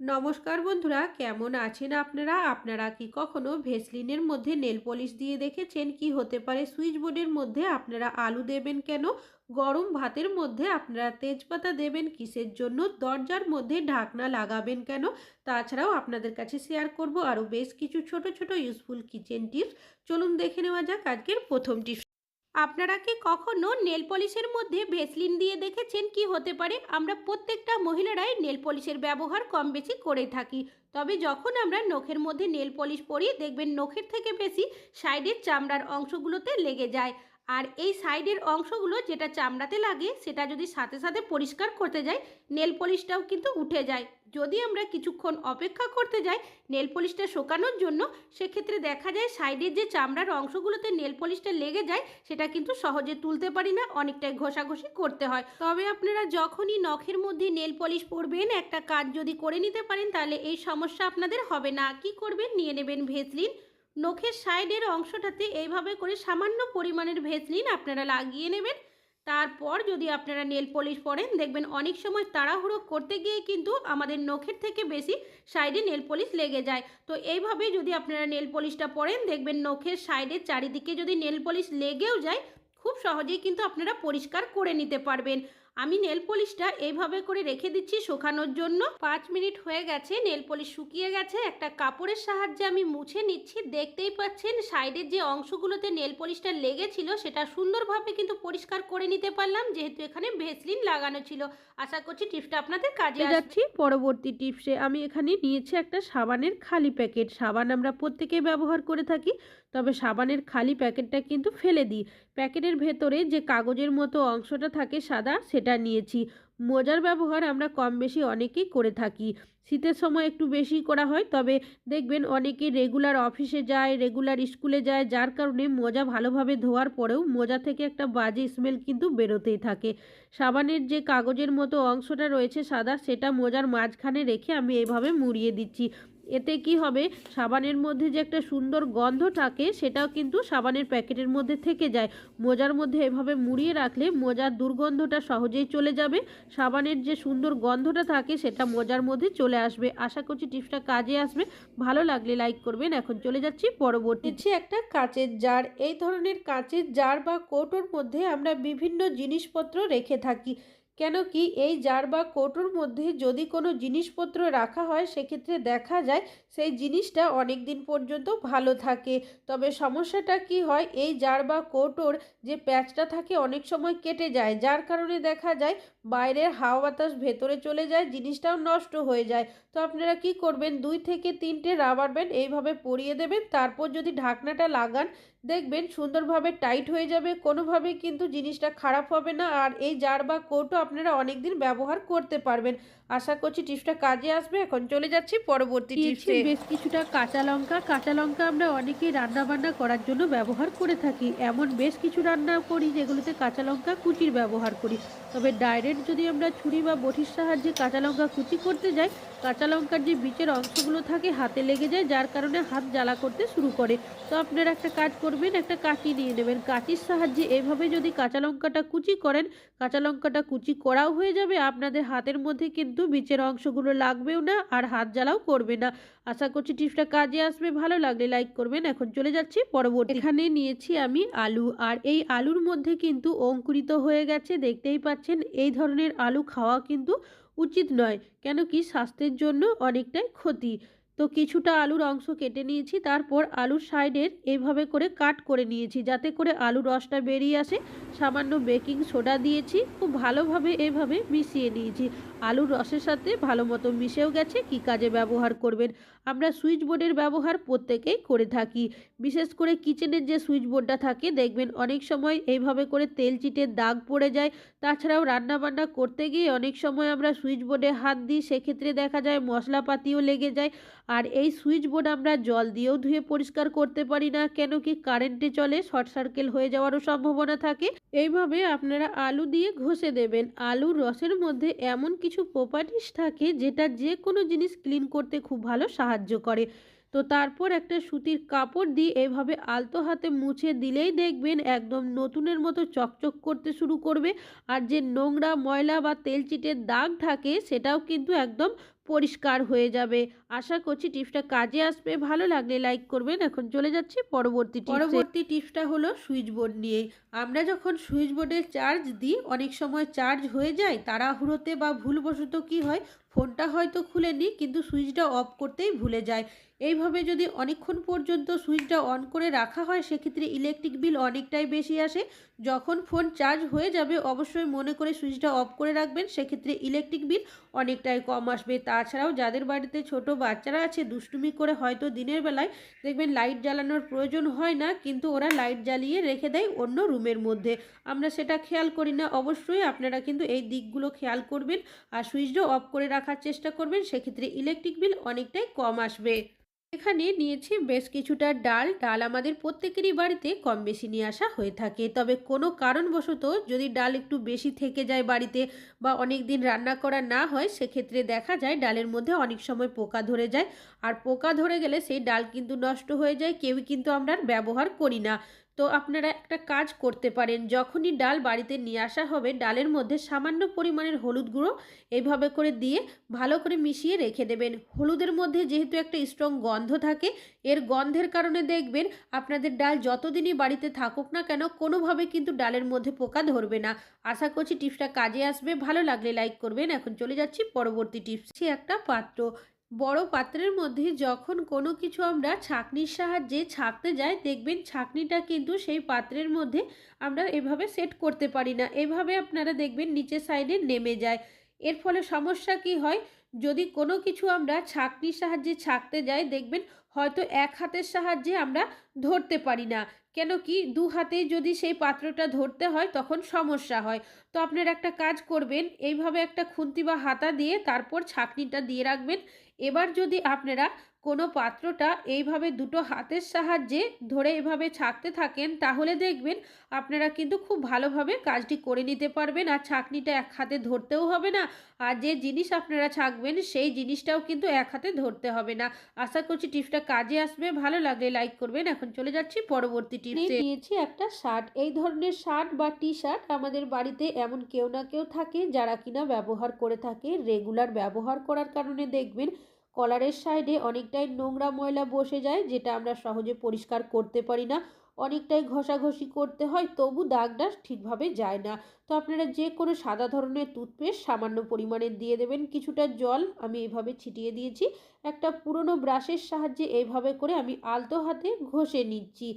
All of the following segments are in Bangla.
নমস্কার বন্ধুরা, কেমন আছেন আপনারা? আপনারা কি কখনো ভেসলিনের মধ্যে নেল পলিশ দিয়ে দেখেছেন? কি হতে পারে? সুইচ বোর্ডের মধ্যে আপনারা আলু দেবেন কেন? গরম ভাতের মধ্যে আপনারা তেজপাতা দেবেন? কিসের জন্য? দরজার মধ্যে ঢাকনা লাগাবেন কেন? তাছাড়াও আপনাদের কাছে শেয়ার করব আরও বেশ কিছু ছোট ছোট ইউজফুল কিচেন টিপস চলুন দেখে নেওয়া যাক আজকের প্রথম টিপস আপনারা কি কখনো নেল পলিশের মধ্যে ভেসলিন দিয়ে দেখেছেন কি হতে পারে? আমরা প্রত্যেকটা মহিলারাই নেল পলিশের ব্যবহার কম বেশি করে থাকি। তবে যখন আমরা নখের মধ্যে নেল পলিশ পরি দেখবেন নখের থেকে বেশি সাইডের চামড়ার অংশগুলোতে লেগে যায়। আর এই সাইডের অংশগুলো যেটা চামড়াতে লাগে, সেটা যদি সাথে সাথে পরিষ্কার করতে যাই, নেল পলিশটাও কিন্তু উঠে যায়। যদি আমরা কিছুক্ষণ অপেক্ষা করতে যাই, নেল পলিশটা শোকানোর জন্য, সেক্ষেত্রে দেখা যায় সাইডের যে চামড়ার অংশগুলোতে নেল পলিশটা লেগে যায়, সেটা কিন্তু সহজে তুলতে পারি না, অনেকটাই ঘষাঘষি করতে হয়। তবে আপনারা যখনই নখের মধ্যে নেল পলিশ পরবেন, একটা কাজ যদি করে নিতে পারেন, তাহলে এই সমস্যা আপনাদের হবে না। কি করবেন? নিয়ে নেবেন ভেসলিন নখের সাইডের অংশটাতে এইভাবে করে সামান্য পরিমাণের ভেসলিন আপনারা লাগিয়ে নেবেন। তারপর যদি আপনারা নেল পলিশ পরেন, দেখবেন অনেক সময় তাড়াহুড়ো করতে গিয়ে কিন্তু আমাদের নখের থেকে বেশি সাইডে নেল পলিশ লেগে যায়। তো এইভাবে যদি আপনারা নেল পলিশটা পরেন, দেখবেন নখের সাইডের চারিদিকে যদি নেল পলিশ লেগেও যায়, খুব সহজেই কিন্তু আপনারা পরিষ্কার করে নিতে পারবেন। আমি নেল পলিশটা এইভাবে করে রেখে দিচ্ছি শুকানোর জন্য। পাঁচ মিনিট হয়ে গেছে নেল পলিশ শুকিয়ে গেছে। একটা কাপড়ের সাহায্যে আমি মুছে নিচ্ছি। দেখতেই পাচ্ছেন সাইডের যে অংশগুলোতে নেল পলিশটা লেগেছিল সেটা সুন্দরভাবে কিন্তু পরিষ্কার করে নিতে পারলাম। যেহেতু এখানে ভেসলিন লাগানো ছিল। আশা করছি টিপসটা আপনাদের কাজে যাচ্ছি পরবর্তী টিপসে। আমি এখানে নিয়েছি একটা সাবানের খালি প্যাকেট। সাবান আমরা প্রত্যেকেই ব্যবহার করে থাকি। তবে সাবানের খালি প্যাকেটটা কিন্তু ফেলে দিই। প্যাকেটের ভেতরে যে কাগজের মতো অংশটা থাকে সাদা, সেটা নিয়েছি। মোজার ব্যবহার আমরা কম বেশি অনেকেই করে থাকি। শীতের সময় একটু বেশি করা হয়, তবে দেখবেন অনেকে রেগুলার অফিসে যায়, রেগুলার স্কুলে যায়, যার কারণে মোজা ভালোভাবে ধোয়ার পরেও মোজা থেকে একটা বাজে স্মেল কিন্তু বেরোতেই থাকে। সাবানের যে কাগজের মতো অংশটা রয়েছে সাদা, সেটা মোজার মাঝখানে রেখে আমি এইভাবে মুড়িয়ে দিচ্ছি। এতে কি হবে? সাবানের মধ্যে যে একটা সুন্দর গন্ধ থাকে, সেটাও কিন্তু সাবানের প্যাকেটের মধ্যে থেকে যায়। মোজার মধ্যে এভাবে মুড়িয়ে রাখলে মোজার দুর্গন্ধটা সহজেই চলে যাবে। সাবানের যে সুন্দর গন্ধটা থাকে, সেটা মোজার মধ্যে চলে আসবে। আশা করছি টিপসটা কাজে আসবে। ভালো লাগলে লাইক করবেন। এখন চলে যাচ্ছি পরবর্তী। একটা কাঁচের জার। এই ধরনের কাঁচের জার বা কৌটোর মধ্যে আমরা বিভিন্ন জিনিসপত্র রেখে থাকি। কেন কি এই জার বা কৌটোর মধ্যে যদি কোনো জিনিসপত্র রাখা হয়, সেক্ষেত্রে দেখা যায় সেই জিনিসটা অনেক দিন পর্যন্ত ভালো থাকে। তবে সমস্যাটা কি হয়, এই জার বা কৌটোর যে প্যাচটা থাকে অনেক সময় কেটে যায়, যার কারণে দেখা যায় বাইরের হাওয়া বাতাস ভেতরে চলে যায়, জিনিসটাও নষ্ট হয়ে যায়। তো আপনারা কি করবেন, দুই থেকে তিনটে রাবার ব্যান্ড এইভাবে পরিয়ে দেবেন, তারপর যদি ঢাকনাটা লাগান, দেখবেন সুন্দরভাবে টাইট হয়ে যাবে, কোনোভাবেই কিন্তু জিনিসটা খারাপ হবে না। আর এই জার বা কৌটো আপনারা অনেক দিন ব্যবহার করতে পারবেন। আশা করছি টিপসটা কাজে আসবে। এখন চলে যাচ্ছি পরবর্তী টিপসে। বেশ কিছুটা কাঁচা লঙ্কা কাঁচা লঙ্কা আমরা অনেকেই রান্না বান্না করার জন্য ব্যবহার করে থাকি। এমন বেশ কিছু রান্না করি যেগুলোতে কাঁচা লঙ্কা কুচির ব্যবহার করি। তবে ডাইরেক্ট যদি আমরা ছুরি বা বটির সাহায্যে কাঁচা লঙ্কা কুচি করতে যাই কাঁচা লঙ্কার যে বীজের অংশগুলো থাকে হাতে লেগে যায় যার কারণে হাত জ্বালা করতে শুরু করে। তো আপনারা একটা কাজ করবেন একটা কাঁচি নিয়ে নেবেন। কাঁচির সাহায্যে এভাবে যদি কাঁচা লঙ্কাটা কুচি করেন কাঁচা লঙ্কাটা কুচি করাও হয়ে যাবে। আপনাদের হাতের মধ্যে কিন্তু বীজের অংশগুলো লাগবেও না আর হাত জ্বালাও করবে না। আশা করছি টিপসটা কাজে আসবে। ভালো লাগলে লাইক করবেন। এখন চলে যাচ্ছি পরবর্তী। এখানে নিয়েছি আমি আলু। আর এই আলুর মধ্যে কিন্তু অঙ্কুরিত হয়ে গেছে। দেখতেই পাচ্ছেন, এই ধরনের আলু খাওয়া কিন্তু উচিত নয়, কেন কি স্বাস্থ্যের জন্য অনেকটাই ক্ষতি। তো কিছুটা আলুর অংশ কেটে নিয়েছি, তারপর আলুর সাইডের এইভাবে করে কাট করে নিয়েছি, যাতে করে আলুর রসটা বেরিয়ে আসে। সামান্য বেকিং সোডা দিয়েছি, খুব ভালোভাবে এভাবে মিশিয়ে নিয়েছি। আলুর রসের সাথে ভালো মতো মিশেও গেছে, কি কাজে ব্যবহার করবেন? আমরা সুইচ বোর্ডের ব্যবহার প্রত্যেকেই করে থাকি। বিশেষ করে কিচেনের যে সুইচ বোর্ডটা থাকে, দেখবেন অনেক সময় এইভাবে করে তেল চিটের দাগ পড়ে যায়। তাছাড়াও রান্না বান্না করতে গিয়ে অনেক সময় আমরা সুইচ বোর্ডে হাত দিই, সেক্ষেত্রে দেখা যায় মশলাপাতিও লেগে যায়। আর এই সুইচ বোর্ড আমরা জল দিয়েও ধুয়ে পরিষ্কার করতে পারি না, কেন কি কারেন্টে চলে, শর্ট সার্কেল হয়ে যাওয়ারও সম্ভাবনা থাকে। এইভাবে আপনারা আলু দিয়ে ঘষে দেবেন। আলুর রসের মধ্যে এমন কিছু প্রপার্টিস থাকে যেটা যে কোনো জিনিস ক্লিন করতে খুব ভালো সাহায্য করে। তো তারপর একটা সুতির কাপড় দিয়ে এভাবে আলতো হাতে মুছে দিলেই দেখবেন একদম নতুনের মতো চকচক করতে শুরু করবে। আর যে নোংরা ময়লা বা তেল চিটের দাগ থাকে সেটাও কিন্তু একদম পরিষ্কার হয়ে যাবে। আশা করছি টিপসটা কাজে আসবে। ভালো লাগলে লাইক করবেন। এখন চলে যাচ্ছি পরবর্তী পরবর্তী টিপসটা হলো সুইচ বোর্ড নিয়ে। আমরা যখন সুইচ বোর্ডে চার্জ দিই, অনেক সময় চার্জ হয়ে যায়, তাড়াহুড়োতে বা ভুলবশত কি হয় ফোনটা হয়তো খুলে নিই, কিন্তু সুইচটা অফ করতেই ভুলে যায়। এইভাবে যদি অনেকক্ষণ পর্যন্ত সুইচটা অন করে রাখা হয়, সেক্ষেত্রে ইলেকট্রিক বিল অনেকটাই বেশি আসে। যখন ফোন চার্জ হয়ে যাবে, অবশ্যই মনে করে সুইচটা অফ করে রাখবেন, সেক্ষেত্রে ইলেকট্রিক বিল অনেকটাই কম আসবে। তাছাড়াও যাদের বাড়িতে ছোট বাচ্চারা আছে, দুষ্টুমি করে হয়তো দিনের বেলায় দেখবেন লাইট জ্বালানোর প্রয়োজন হয় না, কিন্তু ওরা লাইট জ্বালিয়ে রেখে দেয় অন্য রুমের মধ্যে। আমরা সেটা খেয়াল করি না। অবশ্যই আপনারা কিন্তু এই দিকগুলো খেয়াল করবেন আর সুইচটা অফ করে রাখার চেষ্টা করবেন, সেক্ষেত্রে ইলেকট্রিক বিল অনেকটাই কম আসবে। এখানে নিয়েছি বেশ কিছুটা ডাল। ডাল আমাদের প্রত্যেকেরই বাড়িতে কম বেশি নিয়ে আসা হয়ে থাকে। তবে কোনো কারণবশত যদি ডাল একটু বেশি থেকে যায় বাড়িতে বা অনেক দিন রান্না করা না হয়, সেক্ষেত্রে দেখা যায় ডালের মধ্যে অনেক সময় পোকা ধরে যায়। আর পোকা ধরে গেলে সেই ডাল কিন্তু নষ্ট হয়ে যায়। কেউই কিন্তু আমরা ব্যবহার করি না। তো আপনারা একটা কাজ করতে পারেন। যখনই ডাল বাড়িতে নিয়ে আসা হবে, ডালের মধ্যে সামান্য পরিমাণের হলুদ গুঁড়ো এইভাবে করে দিয়ে ভালো করে মিশিয়ে রেখে দেবেন। হলুদের মধ্যে যেহেতু একটা স্ট্রং গন্ধ থাকে, এর গন্ধের কারণে দেখবেন আপনাদের ডাল যতদিনই বাড়িতে থাকুক না কেন, কোনোভাবে কিন্তু ডালের মধ্যে পোকা ধরবে না। আশা করছি টিপসটা কাজে আসবে। ভালো লাগলে লাইক করবেন। এখন চলে যাচ্ছি পরবর্তী টিপস একটা পাত্র। বড় পাত্রের মধ্যে যখন কোনো কিছু আমরা ছাঁকনির সাহায্যে ছাঁকতে যাই, দেখবেন ছাঁকনিটা কিন্তু সেই পাত্রের মধ্যে আমরা এভাবে সেট করতে পারি না। এভাবে আপনারা দেখবেন নিচের সাইডে নেমে যায়। এর ফলে সমস্যা কি হয়? যদি কোনো কিছু আমরা ছাঁকনির সাহায্যে ছাঁকতে যাই, দেখবেন হয়তো এক হাতের সাহায্যে আমরা ধরতে পারি না। কেন কি দু হাতেই যদি সেই পাত্রটা ধরতে হয়, তখন সমস্যা হয়। তো আপনারা একটা কাজ করবেন, এইভাবে একটা খুন্তি বা হাতা দিয়ে তারপর ছাঁকনিটা দিয়ে রাখবেন। এবার যদি আপনারা কোনো পাত্রটা এইভাবে দুটো হাতের সাহায্যে ধরে এভাবে ছাঁকতে থাকেন, তাহলে দেখবেন আপনারা কিন্তু খুব ভালোভাবে কাজটি করে নিতে পারবেন। আর ছাঁকনিটা এক হাতে ধরতেও হবে না। আর যে জিনিস আপনারা ছাঁকবেন, সেই জিনিসটাও কিন্তু এক হাতে ধরতে হবে না। আশা করছি টিপসটা কাজে আসবে। ভালো লাগলে লাইক করবেন। এখন চলে যাচ্ছি পরবর্তী টিপসে। নিয়েছি একটা শার্ট। এই ধরনের শার্ট বা টি শার্ট আমাদের বাড়িতে এমন কেউ না কেউ থাকে, যারা কিনা ব্যবহার করে থাকে। রেগুলার ব্যবহার করার কারণে দেখবেন কলারের সাইডে অনেকটাই নোংরা ময়লা বসে যায়, যেটা আমরা সহজে পরিষ্কার করতে পারি না। অনেকটাই ঘষাঘষি করতে হয়, তবু দাগটা ঠিকভাবে যায় না। তো আপনারা যে কোনো সাদা ধরনের টুথপেস্ট সামান্য পরিমাণে দিয়ে দেবেন, কিছুটা জল আমি এভাবে ছিটিয়ে দিয়েছি। একটা পুরনো ব্রাশের সাহায্যে এইভাবে করে আমি আলতো হাতে ঘষে নিচ্ছি।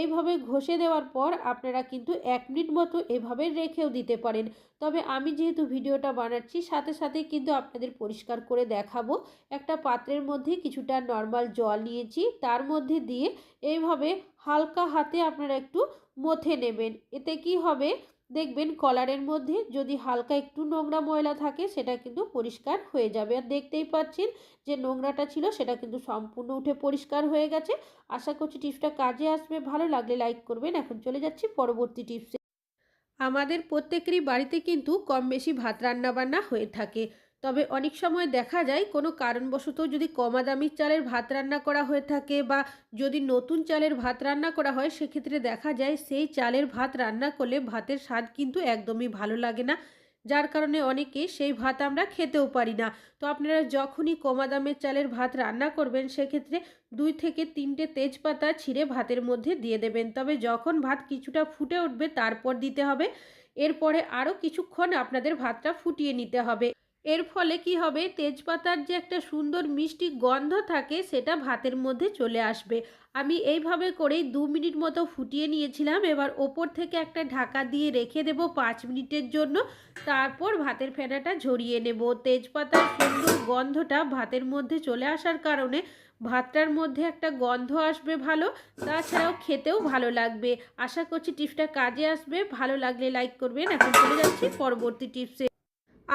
এইভাবে ঘষে দেওয়ার পর আপনারা কিন্তু এক মিনিট মতো এভাবে রেখেও দিতে পারেন। তবে আমি যেহেতু ভিডিওটা বানাচ্ছি, সাথে সাথে কিন্তু আপনাদের পরিষ্কার করে দেখাবো। একটা পাত্রের মধ্যে কিছুটা নর্মাল জল নিয়েছি, তার মধ্যে দিয়ে এইভাবে হালকা হাতে আপনারা একটু মথে নেবেন। এতে কি হবে? দেখবেন কলারের মধ্যে যদি হালকা একটু নোংরা ময়লা থাকে, সেটা কিন্তু পরিষ্কার হয়ে যাবে। আর দেখতেই পাচ্ছেন যে নোংরাটা ছিল, সেটা কিন্তু সম্পূর্ণ উঠে পরিষ্কার হয়ে গেছে। আশা করছি টিপসটা কাজে আসবে। ভালো লাগলে লাইক করবেন। এখন চলে যাচ্ছি পরবর্তী টিপসে। আমাদের প্রত্যেকেরই বাড়িতে কিন্তু কম বেশি ভাত রান্না বান্না হয়ে থাকে। তবে অনেক সময় দেখা যায় কোনো কারণবশত যদি কমা দামির চালের ভাত রান্না করা হয়ে থাকে বা যদি নতুন চালের ভাত রান্না করা হয়, সেক্ষেত্রে দেখা যায় সেই চালের ভাত রান্না করলে ভাতের স্বাদ কিন্তু একদমই ভালো লাগে না। যার কারণে অনেকে সেই ভাত আমরা খেতেও পারি না। তো আপনারা যখনই কমা দামের চালের ভাত রান্না করবেন, সেক্ষেত্রে দুই থেকে তিনটে তেজপাতা ছিঁড়ে ভাতের মধ্যে দিয়ে দেবেন। তবে যখন ভাত কিছুটা ফুটে উঠবে, তারপর দিতে হবে। এরপরে আরও কিছুক্ষণ আপনাদের ভাতটা ফুটিয়ে নিতে হবে। এর ফলে কি হবে? তেজপাতার যে একটা সুন্দর মিষ্টি গন্ধ থাকে, সেটা ভাতের মধ্যে চলে আসবে। আমি এইভাবে করেই দু মিনিট মতো ফুটিয়ে নিয়েছিলাম। এবার ওপর থেকে একটা ঢাকা দিয়ে রেখে দেব পাঁচ মিনিটের জন্য। তারপর ভাতের ফেনাটা ঝরিয়ে নেব। তেজপাতার সুন্দর গন্ধটা ভাতের মধ্যে চলে আসার কারণে ভাতটার মধ্যে একটা গন্ধ আসবে ভালো। তাছাড়াও খেতেও ভালো লাগবে। আশা করছি টিপসটা কাজে আসবে। ভালো লাগলে লাইক করবেন। এখন চলে যাচ্ছি পরবর্তী টিপসে।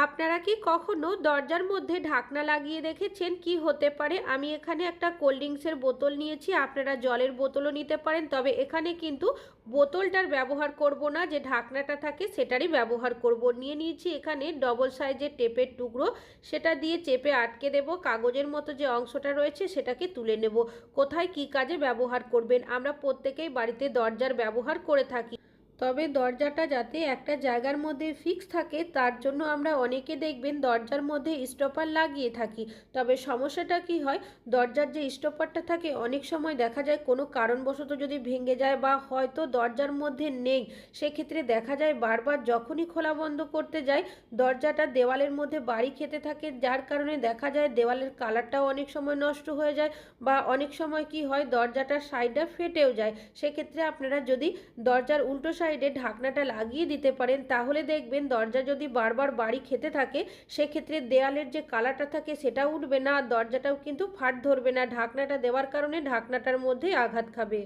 আপনারা কি কখনো দরজার মধ্যে ঢাকনা লাগিয়ে দেখেছেন কি হতে পারে? আমি এখানে একটা কোল্ড ড্রিঙ্কসের বোতল নিয়েছি, আপনারা জলের বোতলও নিতে পারেন, তবে এখানে কিন্তু বোতলটার ব্যবহার করব না, যে ঢাকনাটা থাকে সেটারই ব্যবহার করব। নিয়ে নিয়েছি এখানে ডবল সাইজের টেপের টুকরো, সেটা দিয়ে চেপে আটকে দেব, কাগজের মতো যে অংশটা রয়েছে সেটাকে তুলে নেব। কোথায় কি কাজে ব্যবহার করবেন? আমরা প্রত্যেকেই বাড়িতে দরজার ব্যবহার করে থাকি। তবে দরজাটা যাতে একটা জায়গার মধ্যে ফিক্স থাকে, তার জন্য আমরা অনেকে দেখবেন দরজার মধ্যে স্টপার লাগিয়ে থাকি। তবে সমস্যাটা কি হয়, দরজার যে স্টপারটা থাকে, অনেক সময় দেখা যায় কোনো কারণবশত যদি ভেঙে যায় বা হয়তো দরজার মধ্যে নেই, সেক্ষেত্রে দেখা যায় বারবার যখনই খোলা বন্ধ করতে যায় দরজাটা দেওয়ালের মধ্যে বাড়ি খেতে থাকে, যার কারণে দেখা যায় দেওয়ালের কালারটাও অনেক সময় নষ্ট হয়ে যায় বা অনেক সময় কি হয় দরজাটার সাইডটা ফেটেও যায়। সেক্ষেত্রে আপনারা যদি দরজার উল্টো সাইডে ঢাকনাটা লাগিয়ে দিতে পারেন, তাহলে দেখবেন দরজা যদি বারবার বাড়ি খেতে থাকে, সেক্ষেত্রে দেয়ালের যে কালারটা থাকে সেটা উঠবে না, আর দরজাটাও কিন্তু ফাট ধরবে না। ঢাকনাটা দেওয়ার কারণে ঢাকনাটার মধ্যেই আঘাত খাবে।